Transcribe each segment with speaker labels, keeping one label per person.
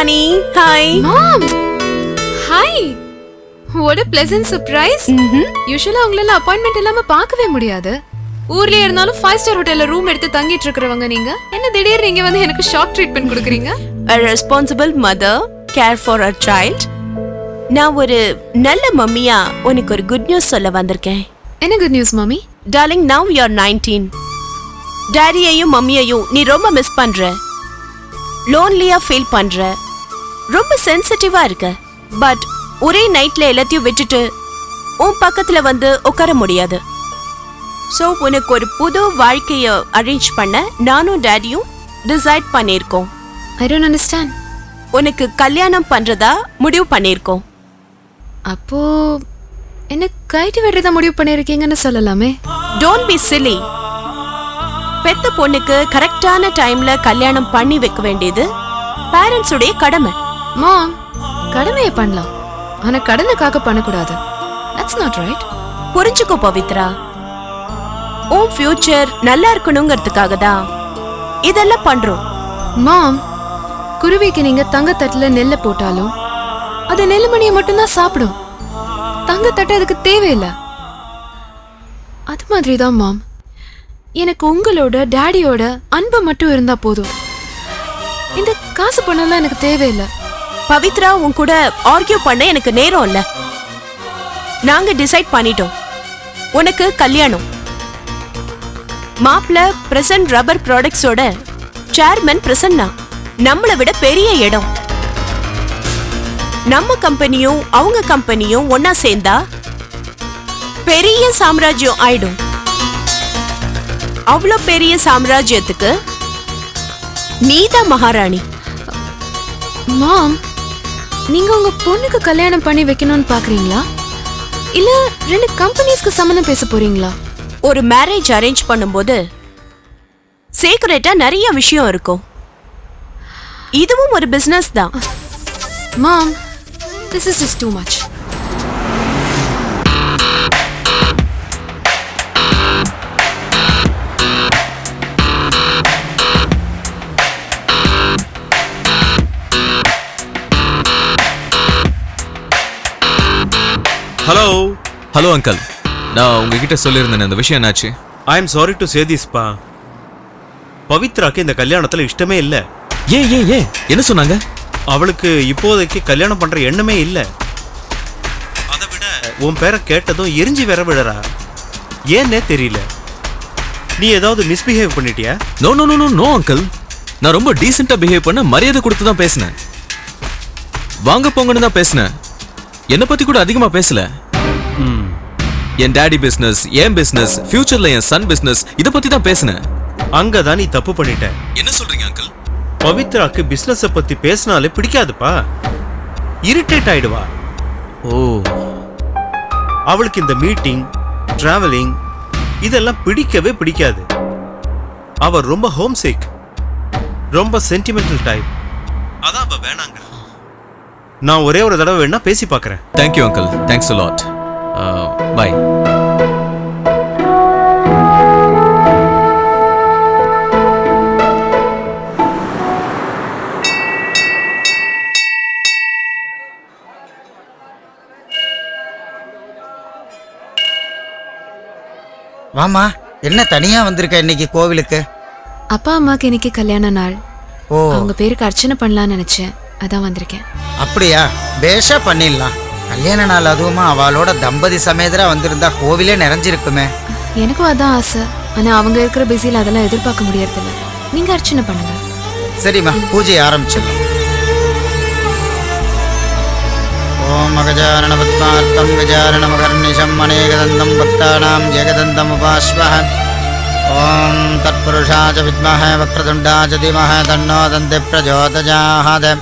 Speaker 1: Honey hi
Speaker 2: mom hi what a pleasant surprise. யூசுவலா உங்களால appointment இல்லாம பார்க்கவே முடியாது. ஊர்லயே இருந்தாலும் ஃபைவ் ஸ்டார் ஹோட்டல்ல ரூம் எடுத்து தங்கிட்டு இருக்கிறவங்க நீங்க? என்ன திடீர்னு நீங்க வந்து எனக்கு ஷாக் ட்ரீட்மெண்ட் கொடுக்குறீங்க?
Speaker 1: A responsible mother care for a child. நான் ஒரு நல்ல மம்மியா உனக்கு ஒரு குட் நியூஸ் சொல்ல வந்திருக்கேன்.
Speaker 2: என்ன குட் நியூஸ் மாமி
Speaker 1: darling now you are nineteen டேடியையும் மம்மியையும் நீ ரொம்ப மிஸ் பண்ற. லோன்லியா ஃபீல் பண்ற. ரொம்ப சென்சிட்டிவா இருக்க. பட் ஒரே நைட்ல எல்லாத்தையும் விட்டுட்டு உன் பக்கத்துல வந்து உட்கார முடியாது. ஸோ உனக்கு ஒரு புது வாழ்க்கைய அரேஞ்ச் பண்ண நானும் டேடியும் டிசைட் பண்ணியிருக்கோம்.
Speaker 2: ஐ டோன்ட் அண்டர்ஸ்டாண்ட்
Speaker 1: உனக்கு கல்யாணம் பண்றதா முடிவு பண்ணியிருக்கோம்.
Speaker 2: அப்போ என்ன கைட்டு விடுறதா முடிவு பண்ணிருக்கீங்கன்னு சொல்லலாமே?
Speaker 1: டோன்ட் பி சில்லி பெத்த பொண்ணுக்கு கரெக்டான டைம்ல கல்யாணம் பண்ணி வைக்க வேண்டியது பேரண்ட்ஸ் உடைய கடமை.
Speaker 2: மாம் கடமையை பண்ணலாம். ஆனா கடனுக்காக பண்ணக்கூடாது. தட்ஸ் நாட் ரைட்
Speaker 1: புரிஞ்சுக்கோ பவித்ரா. உன் ஃபியூச்சர் நல்லா இருக்கணுங்கிறதுக்காக தான் இதெல்லாம் பண்றோம்.
Speaker 2: மாம் குருவிக்கு நீங்க தங்கத்தட்டுல நெல்லை போட்டாலும் அது நெல்லுமணியை மட்டும்தான் சாப்பிடும். தங்கத்தட்டு அதுக்கு தேவையில்லை. அது மாதிரி தான் மாம். எனக்கு உங்களோட டேடியோட அன்பு மட்டும் இருந்தா போதும். இந்த காசு பணம்லாம் எனக்கு தேவையில்லை.
Speaker 1: பவித்ரா உன் கூட ஆர்கியூ பண்ண எனக்கு நேரம் இல்ல. நாங்க டிசைட் பண்ணிட்டோம். உனக்கு கல்யாணம். மாப்ள பிரசன்ட் ரப்பர் ப்ராடக்ட்ஸோட சேர்மன் பிரசன்னா நம்மளை விட பெரிய இடம். நம்ம கம்பெனியும் அவங்க கம்பெனியும் ஒன்னா சேர்ந்தா பெரிய சாம்ராஜ்யம் ஆயிடும். அவ்வளோ பெரிய சாம்ராஜ்யத்துக்கு நீதான் மகாராணி.
Speaker 2: மாம் நீங்க உங்க பொண்ணுக்கு கல்யாணம் பண்ணி வைக்கணும்னு பாக்குறீங்களா? இல்ல ரெண்டு கம்பெனிஸ்க்கு சம்மந்தம் பேச போறீங்களா?
Speaker 1: ஒரு மேரேஜ் அரேஞ்ச் பண்ணும்போது சீக்கிரட்டா நிறைய விஷயம் இருக்கும். இதுவும் ஒரு பிசினஸ் தான்.
Speaker 2: Mom this is is too much
Speaker 3: hello
Speaker 4: hello uncle நான் உங்ககிட்ட சொல்லியிருந்தேன் இந்த விஷயம் என்னாச்சு?
Speaker 3: I am sorry to say this பா பவித்ராக்கு இந்த கல்யாணத்துல இஷ்டமே இல்ல.
Speaker 4: ஏன் ஏன் ஏன்? என்ன சொன்னாங்க?
Speaker 3: அவளுக்கு இப்போதைக்கு கல்யாணம் பண்ற எண்ணமே இல்ல. அதை விட உன் பேரை கேட்டதும் எரிஞ்சு விர விடுறா ஏன்னே தெரியல. நீ ஏதாவது மிஸ்பிஹேவ் பண்ணிட்டியா?
Speaker 4: No no no no no uncle நான் ரொம்ப டீசெண்டா பிஹேவ் பண்ண மரியாதை கொடுத்து தான் பேசினேன். வாங்க போங்கன்னு தான் பேசினேன். என்னை பத்தி கூட அதிகமா பேசல.
Speaker 3: ம்.
Speaker 4: என் டாடி பிசினஸ் என் பிசினஸ் ஃபியூச்சர்ல என் சன் பிசினஸ் இத பத்தி தான் பேசினேன்.
Speaker 3: அங்கதான் நீ தப்பு பண்ணிட்ட.
Speaker 4: என்ன சொல்றீங்க அங்கிள்
Speaker 3: பவித்ராக்கு பிசினஸ பத்தி பேசினாலே பிடிக்காதுப்பா. இரிட்டேட் ஆயிடுவா.
Speaker 4: ஓ.
Speaker 3: அவளுக்கு இந்த மீட்டிங் டிராவலிங் இதெல்லாம் பிடிக்கவே பிடிக்காது. அவ ரொம்ப ஹோம் சிக் ரொம்ப சென்டிமெண்டல் டைப் அதான் அவ வேணாங்க நான் ஒரே ஒரு தடவை வேணா பேசி பார்க்கறேன்.
Speaker 4: Thank you uncle thanks lot bye
Speaker 5: வாமா என்ன தனியா வந்திருக்க இன்னைக்கு கோவிலுக்கு?
Speaker 2: அப்பா அம்மாக்கு இன்னைக்கு கல்யாண நாள்.
Speaker 5: ஓ.
Speaker 2: அவங்க பேருக்கு அர்ச்சனை பண்ணலாம்னு நினைச்சேன். அதான் வந்திருக்கேன்.
Speaker 5: அப்படியா? பேஷா பண்ணிடலாம். கல்யாண நாள் அதுவுமா அவளோட தம்பதி சமேதரா வந்திருந்தா கோவிலே நிறைஞ்சிருக்குமே.
Speaker 2: எனக்கும் அதான் ஆசை. ஆனா அவங்க இருக்கிற பிஸியில் அதெல்லாம் எதிர்பார்க்க முடியறதில்ல. நீங்க அர்ச்சனை பண்ணுங்க.
Speaker 5: சரிம்மா பூஜையை ஆரம்பிச்சிடலாம். ஓம் அகஜானன பத்மார்த்தம் கஜானன மகர்நிஷம் அநேகதந்தம் பக்தானாம் ஜெகதந்தம் உபாஸ்வஹ ஓம் தத்புருஷாச்ச வித்மஹ வக்ரதுண்டாச்ச தீமஹ தன்னோ தந்தி பிரஜோதஜாஹத.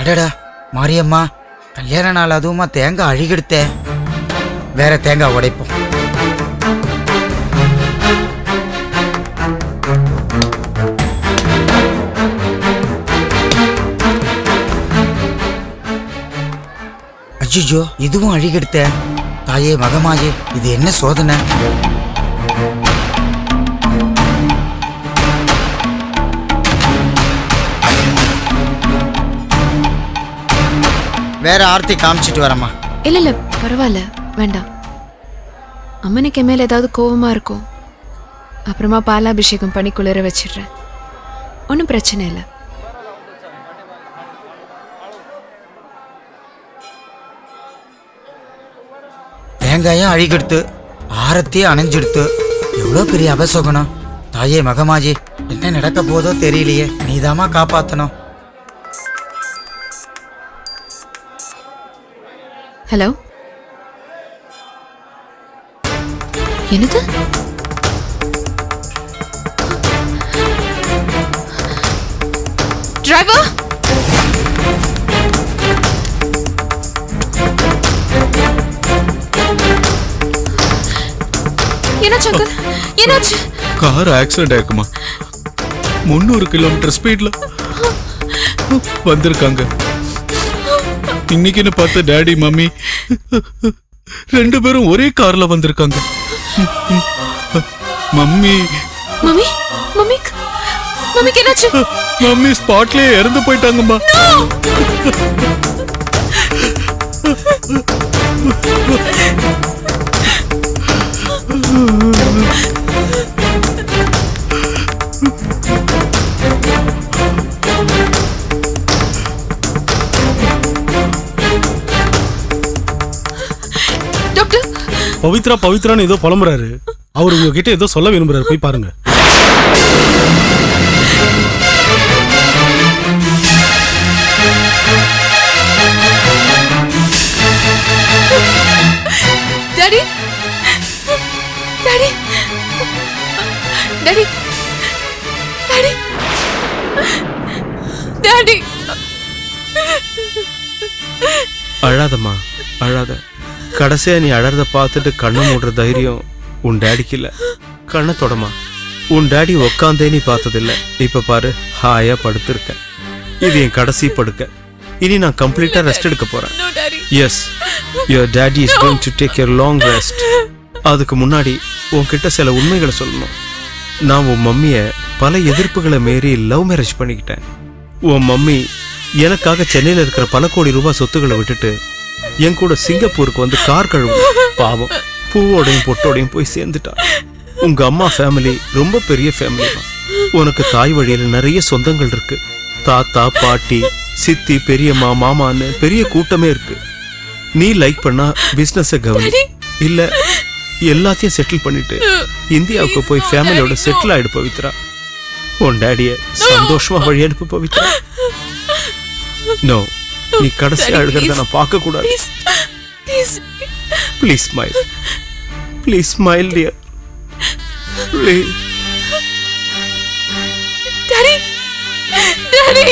Speaker 5: அடடா மாரியம்மா கல்யாண நாள் அதுவுமா தேங்காய் அழுகிடுத்தே. வேற தேங்காய் உடைப்போம். அச்சுஜோ இதுவும் அழுகெடுத்த. தாயே மகமாயே இது என்ன சோதனை? வேற ஆர்த்தி காமிச்சிட்டு வரேம்மா.
Speaker 2: இல்ல இல்ல பரவாயில்ல வேண்டாம். அம்மனுக்கு மேல ஏதாவது கோவமா இருக்கும் அப்புறமா பாலாபிஷேகம் பண்ணி குளிர வச்சிடுறேன். ஒன்றும் பிரச்சனை இல்லை.
Speaker 5: தேங்காயும் அழுகிடுத்து ஆரத்தியும் அணைஞ்சிடுத்து எவ்வளோ பெரிய அபசகுணம். தாயே மகமாஜி என்ன நடக்க போதோ தெரியலையே நீதாம்மா காப்பாத்தணும்.
Speaker 2: ஹலோ? என்னது? டிரைவர் என்னாச்சு அங்கிள்? என்னாச்சு?
Speaker 6: கார் ஆக்சிடென்ட் ஆயிருக்குமா? முந்நூறு கிலோமீட்டர் ஸ்பீட்ல வந்திருக்காங்க. இன்னைக்குன்னு பார்த்த டாடி மம்மி ரெண்டு பேரும் ஒரே கார்ல வந்திருக்காங்க. மம்மி.
Speaker 2: மம்மி மம்மிக்கு மம்மிக்கு என்னாச்சு
Speaker 6: மம்மி ஸ்பாட்லயே இறந்து போயிட்டாங்கம்மா.
Speaker 2: டாக்டர்
Speaker 7: பவித்ரா பவித்ரான்னு ஏதோ புலம்புறாரு. அவர் உங்ககிட்ட ஏதோ சொல்ல விரும்புறாரு. போய் பாருங்க.
Speaker 2: Daddy daddy daddy daddy daddy
Speaker 3: அழாதம்மா அழாத. கடைசியா நீ அழறத பார்த்துட்டு கண்ணை மூடுற தைரியம் உன் டேடிக்கு இல்ல. கண்ணை தொடமா. உன் டேடி உக்காந்தே நீ பார்த்ததில்ல. இப்ப பாரு ஹாயா படுத்திருக்க இது என் கடைசி படுக்க. இனி நான் கம்ப்ளீட்டா ரெஸ்ட் எடுக்க போறேன். Yes your daddy is going to take your long rest அதுக்கு முன்னாடி உன்கிட்ட சில உண்மைகளை சொல்லணும். நான் உன் மம்மிய பல எதிர்ப்புகளை மீறி லவ் மேரேஜ் பண்ணிக்கிட்டேன். உன் மம்மி எனக்காக சென்னையில இருக்கிற பல கோடி ரூபாய் சொத்துக்களை விட்டுட்டு என் கூட சிங்கப்பூருக்கு வந்து கார் கழுவும். பாவம். பூவோடையும் பொட்டோடையும் போய் சேர்ந்துட்டான் உங்க அம்மா ஃபேமிலி ரொம்ப பெரிய ஃபேமிலி தான். உனக்கு தாய் வழியில நிறைய சொந்தங்கள் இருக்கு. தாத்தா பாட்டி சித்தி பெரியம்மா மாமான்னு பெரிய கூட்டமே இருக்கு. நீ லைக் பண்ணா பிசினஸ கவனி. இல்ல எல்லாத்தையும் செட்டில் பண்ணிட்டு இந்தியாவுக்கு போய் ஃபேமிலியோட செட்டில் ஆயிடு பவித்ரா. உன் டேடிய சந்தோஷமா வழி அனுப்பு பவித்ரா. நோ நீ கடைசி அழுகிறத நான் பார்க்க கூடாது
Speaker 2: please
Speaker 3: smile please smile dear please
Speaker 2: daddy daddy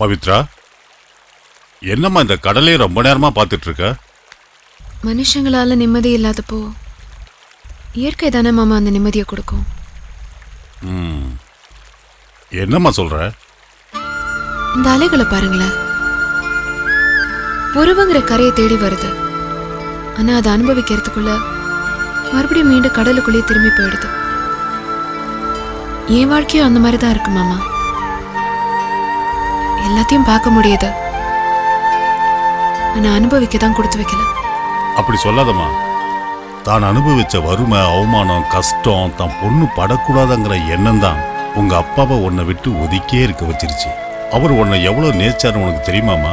Speaker 8: Pavithra என்னம்மா இந்த கடலையே ரொம்ப நேரமா பார்த்துட்டு இருக்க
Speaker 2: மனுஷங்களால நிம்மதி இல்லாதப்போ இயற்கை தானே மாமா அந்த நிம்மதியை கொடுக்கும்.
Speaker 8: ம். என்னம்மா சொல்ற?
Speaker 2: இந்த அலைகளை பாருங்களேன். உறவுங்கிற கரையை தேடி வருது. ஆனா அதை அனுபவிக்கிறதுக்குள்ள மறுபடியும் மீண்டும் கடலுக்குள்ளேயே திரும்பி போயிடுது. என் வாழ்க்கையும் அந்த மாதிரி தான் இருக்கு மாமா. எல்லாத்தையும் பார்க்க முடியுது. ஆனா அனுபவிக்க தான் கொடுத்து வைக்கல.
Speaker 8: அப்படி சொல்லாதம்மா. தான் அனுபவிச்ச வறுமை அவமானம் கஷ்டம் தான் பொண்ணு படக்கூடாதுங்கிற எண்ணம் தான் உங்க அப்பாவை உன்னை விட்டு ஒதுக்கே இருக்க வச்சிருச்சு. அவர் உன்னை எவ்வளவு நேச்சார்னு உனக்கு தெரியுமாமா